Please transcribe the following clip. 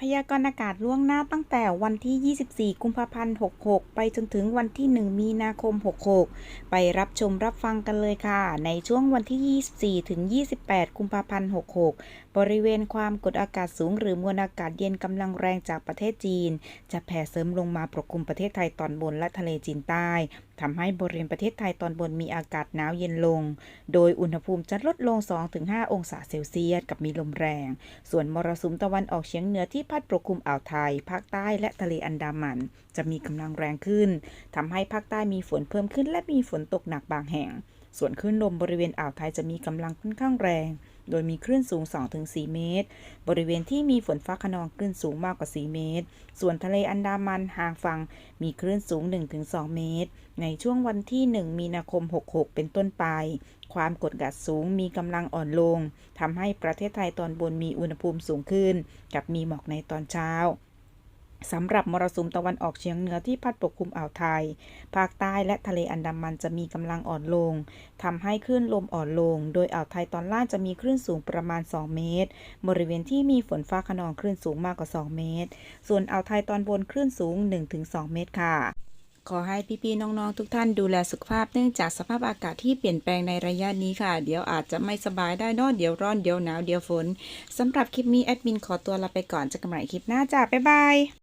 พยากรณ์อากาศล่วงหน้าตั้งแต่วันที่ 24 กุมภาพันธ์ 66 ไปจนถึงวันที่ 1 มีนาคม 66 ไปรับชมรับฟังกันเลยค่ะ ในช่วงวันที่ 24 ถึง 28 กุมภาพันธ์ 66 บริเวณความกดอากาศสูงหรือมวลอากาศเย็นกำลังแรงจากประเทศจีน จะแผ่เสริมลงมาปกคลุมประเทศไทยตอนบนและทะเลจีนใต้ ทำให้บริเวณประเทศไทยตอนบนมีอากาศหนาวเย็นลง โดยอุณหภูมิจะลดลง 2-5 องศาเซลเซียสกับมีลมแรง ส่วนมรสุมตะวันออกเฉียงเหนือที่พัดปกคลุมอ่าวไทย ภาคใต้และทะเลอันดามัน จะมีกำลังแรงขึ้นทำให้ภาคใต้มีฝนเพิ่มขึ้นและมีฝนตกหนักบางแห่ง ส่วนคลื่นลมบริเวณอ่าวไทยจะมีกำลังค่อนข้างแรง โดยมีคลื่นสูง 2-4 เมตร บริเวณที่มีฝนฟ้าขนองคลื่นสูงมากกว่า 4 เมตร ส่วนทะเลอันดามันห่างฝั่งมีคลื่นสูง 1-2 เมตร ในช่วงวันที่ 1 มีนาคม 66 เป็นต้นไป ความกดอากาศสูงมีกำลังอ่อนลงทำให้ประเทศไทยตอนบนมีอุณหภูมิสูงขึ้น กับมีหมอกในตอนเช้า สำหรับมรสุมตะวันออกเฉียงเหนือที่พัดปกคลุมอ่าวไทย ภาคใต้และทะเลอันดามันจะมีกำลังอ่อนลงทำให้คลื่นลมอ่อนลง โดยอ่าวไทยตอนล่างจะมีคลื่นสูงประมาณ 2 เมตร บริเวณที่มีฝนฟ้าขนองคลื่นสูงมากกว่า 2 เมตร ส่วนอ่าวไทยตอนบนคลื่นสูง 1-2 เมตรค่ะขอให้พี่ๆน้องๆทุกท่านดูแลสุขภาพเนื่องจากสภาพอากาศที่เปลี่ยนแปลงในระยะนี้ค่ะ เดี๋ยวอาจจะไม่สบายได้นอะเดี๋ยวร้อนเดี๋ยวหนาวเดี๋ยวฝนสำหรับคลิปนี้แอดมินขอตัวลาไปก่อนจะกันใหม่คลิปหน้าจ้าบ๊ายบาย